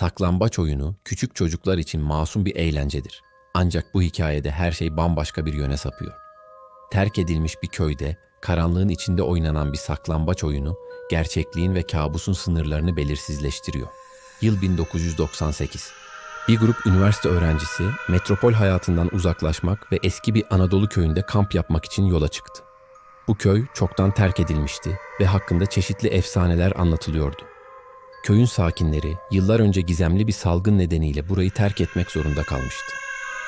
Saklambaç oyunu küçük çocuklar için masum bir eğlencedir. Ancak bu hikayede her şey bambaşka bir yöne sapıyor. Terk edilmiş bir köyde karanlığın içinde oynanan bir saklambaç oyunu gerçekliğin ve kabusun sınırlarını belirsizleştiriyor. Yıl 1998. Bir grup üniversite öğrencisi metropol hayatından uzaklaşmak ve eski bir Anadolu köyünde kamp yapmak için yola çıktı. Bu köy çoktan terk edilmişti ve hakkında çeşitli efsaneler anlatılıyordu. Köyün sakinleri yıllar önce gizemli bir salgın nedeniyle burayı terk etmek zorunda kalmıştı.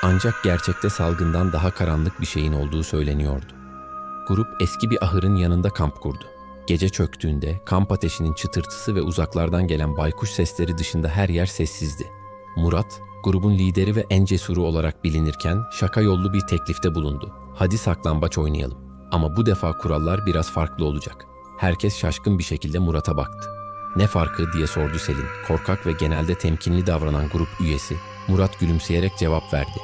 Ancak gerçekte salgından daha karanlık bir şeyin olduğu söyleniyordu. Grup eski bir ahırın yanında kamp kurdu. Gece çöktüğünde kamp ateşinin çıtırtısı ve uzaklardan gelen baykuş sesleri dışında her yer sessizdi. Murat, grubun lideri ve en cesuru olarak bilinirken şaka yollu bir teklifte bulundu. Hadi saklambaç oynayalım. Ama bu defa kurallar biraz farklı olacak. Herkes şaşkın bir şekilde Murat'a baktı. Ne farkı diye sordu Selin. Korkak ve genelde temkinli davranan grup üyesi. Murat gülümseyerek cevap verdi.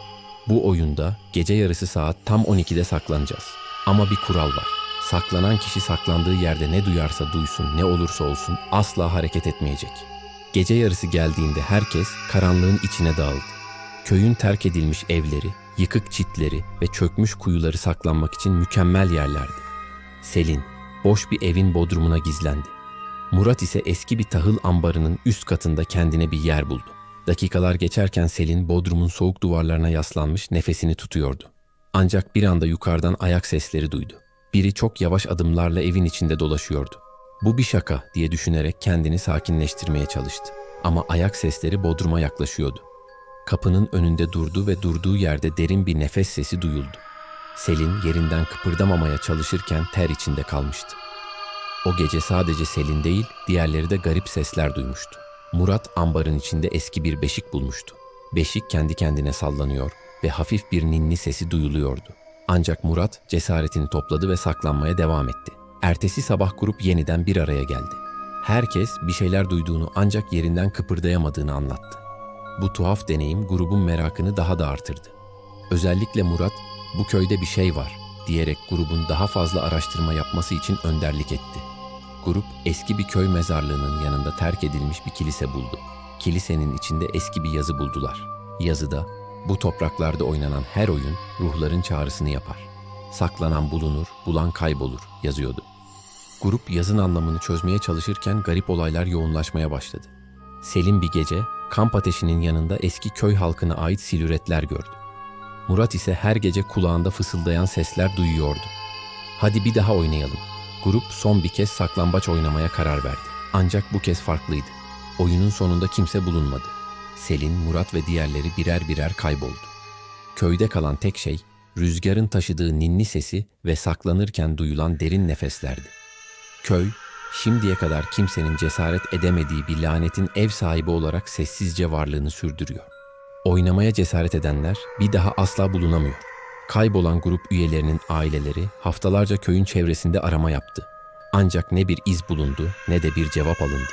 Bu oyunda gece yarısı saat tam 12'de saklanacağız. Ama bir kural var. Saklanan kişi saklandığı yerde ne duyarsa duysun, ne olursa olsun asla hareket etmeyecek. Gece yarısı geldiğinde herkes karanlığın içine dağıldı. Köyün terk edilmiş evleri, yıkık çitleri ve çökmüş kuyuları saklanmak için mükemmel yerlerdi. Selin, boş bir evin bodrumuna gizlendi. Murat ise eski bir tahıl ambarının üst katında kendine bir yer buldu. Dakikalar geçerken Selin bodrumun soğuk duvarlarına yaslanmış nefesini tutuyordu. Ancak bir anda yukarıdan ayak sesleri duydu. Biri çok yavaş adımlarla evin içinde dolaşıyordu. Bu bir şaka diye düşünerek kendini sakinleştirmeye çalıştı. Ama ayak sesleri bodruma yaklaşıyordu. Kapının önünde durdu ve durduğu yerde derin bir nefes sesi duyuldu. Selin yerinden kıpırdamamaya çalışırken ter içinde kalmıştı. O gece sadece Selin değil, diğerleri de garip sesler duymuştu. Murat ambarın içinde eski bir beşik bulmuştu. Beşik kendi kendine sallanıyor ve hafif bir ninni sesi duyuluyordu. Ancak Murat cesaretini topladı ve saklanmaya devam etti. Ertesi sabah grup yeniden bir araya geldi. Herkes bir şeyler duyduğunu ancak yerinden kıpırdayamadığını anlattı. Bu tuhaf deneyim grubun merakını daha da artırdı. Özellikle Murat, bu köyde bir şey var diyerek grubun daha fazla araştırma yapması için önderlik etti. Grup eski bir köy mezarlığının yanında terk edilmiş bir kilise buldu. Kilisenin içinde eski bir yazı buldular. Yazıda bu topraklarda oynanan her oyun ruhların çağrısını yapar. Saklanan bulunur, bulan kaybolur yazıyordu. Grup yazın anlamını çözmeye çalışırken garip olaylar yoğunlaşmaya başladı. Selim bir gece kamp ateşinin yanında eski köy halkına ait silüetler gördü. Murat ise her gece kulağında fısıldayan sesler duyuyordu. Hadi bir daha oynayalım. Grup son bir kez saklambaç oynamaya karar verdi. Ancak bu kez farklıydı. Oyunun sonunda kimse bulunmadı. Selin, Murat ve diğerleri birer birer kayboldu. Köyde kalan tek şey rüzgarın taşıdığı ninni sesi ve saklanırken duyulan derin nefeslerdi. Köy, şimdiye kadar kimsenin cesaret edemediği bir lanetin ev sahibi olarak sessizce varlığını sürdürüyor. Oynamaya cesaret edenler bir daha asla bulunamıyor. Kaybolan grup üyelerinin aileleri haftalarca köyün çevresinde arama yaptı. Ancak ne bir iz bulundu ne de bir cevap alındı.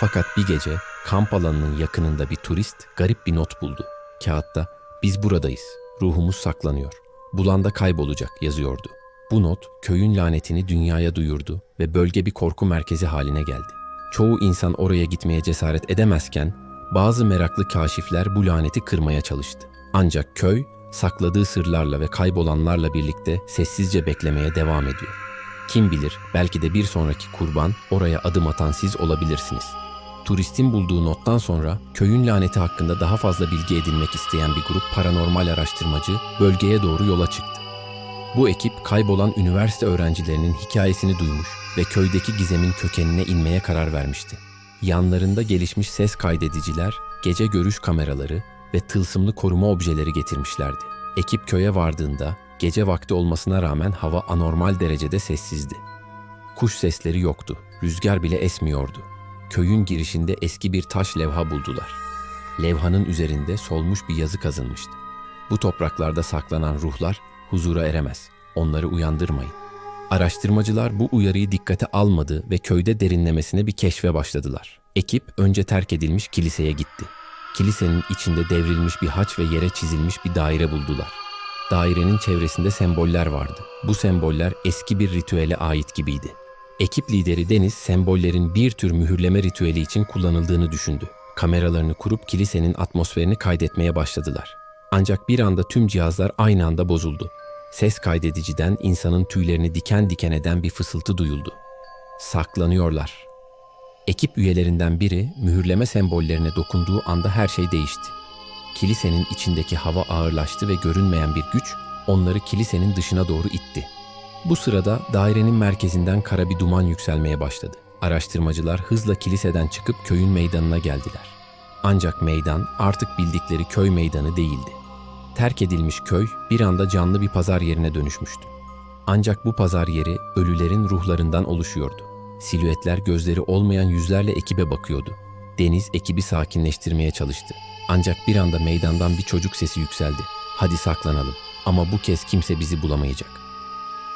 Fakat bir gece kamp alanının yakınında bir turist garip bir not buldu. Kağıtta biz buradayız, ruhumuz saklanıyor. Bulan da kaybolacak yazıyordu. Bu not köyün lanetini dünyaya duyurdu ve bölge bir korku merkezi haline geldi. Çoğu insan oraya gitmeye cesaret edemezken bazı meraklı kaşifler bu laneti kırmaya çalıştı. Ancak köy sakladığı sırlarla ve kaybolanlarla birlikte sessizce beklemeye devam ediyor. Kim bilir belki de bir sonraki kurban oraya adım atan siz olabilirsiniz. Turistin bulduğu nottan sonra köyün laneti hakkında daha fazla bilgi edinmek isteyen bir grup paranormal araştırmacı bölgeye doğru yola çıktı. Bu ekip kaybolan üniversite öğrencilerinin hikayesini duymuş ve köydeki gizemin kökenine inmeye karar vermişti. Yanlarında gelişmiş ses kaydediciler, gece görüş kameraları ve tılsımlı koruma objeleri getirmişlerdi. Ekip köye vardığında gece vakti olmasına rağmen hava anormal derecede sessizdi. Kuş sesleri yoktu, rüzgar bile esmiyordu. Köyün girişinde eski bir taş levha buldular. Levhanın üzerinde solmuş bir yazı kazınmıştı. Bu topraklarda saklanan ruhlar huzura eremez. Onları uyandırmayın. Araştırmacılar bu uyarıyı dikkate almadı ve köyde derinlemesine bir keşfe başladılar. Ekip önce terk edilmiş kiliseye gitti. Kilisenin içinde devrilmiş bir haç ve yere çizilmiş bir daire buldular. Dairenin çevresinde semboller vardı. Bu semboller eski bir ritüele ait gibiydi. Ekip lideri Deniz sembollerin bir tür mühürleme ritüeli için kullanıldığını düşündü. Kameralarını kurup kilisenin atmosferini kaydetmeye başladılar. Ancak bir anda tüm cihazlar aynı anda bozuldu. Ses kaydediciden insanın tüylerini diken diken eden bir fısıltı duyuldu. Saklanıyorlar. Ekip üyelerinden biri mühürleme sembollerine dokunduğu anda her şey değişti. Kilisenin içindeki hava ağırlaştı ve görünmeyen bir güç onları kilisenin dışına doğru itti. Bu sırada dairenin merkezinden kara bir duman yükselmeye başladı. Araştırmacılar hızla kiliseden çıkıp köyün meydanına geldiler. Ancak meydan artık bildikleri köy meydanı değildi. Terk edilmiş köy bir anda canlı bir pazar yerine dönüşmüştü. Ancak bu pazar yeri ölülerin ruhlarından oluşuyordu. Silüetler gözleri olmayan yüzlerle ekibe bakıyordu. Deniz ekibi sakinleştirmeye çalıştı. Ancak bir anda meydandan bir çocuk sesi yükseldi. Hadi saklanalım ama bu kez kimse bizi bulamayacak.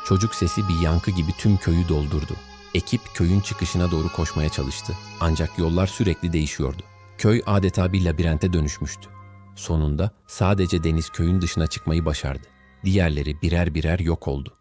Çocuk sesi bir yankı gibi tüm köyü doldurdu. Ekip köyün çıkışına doğru koşmaya çalıştı. Ancak yollar sürekli değişiyordu. Köy adeta bir labirente dönüşmüştü. Sonunda sadece Deniz köyün dışına çıkmayı başardı. Diğerleri birer birer yok oldu.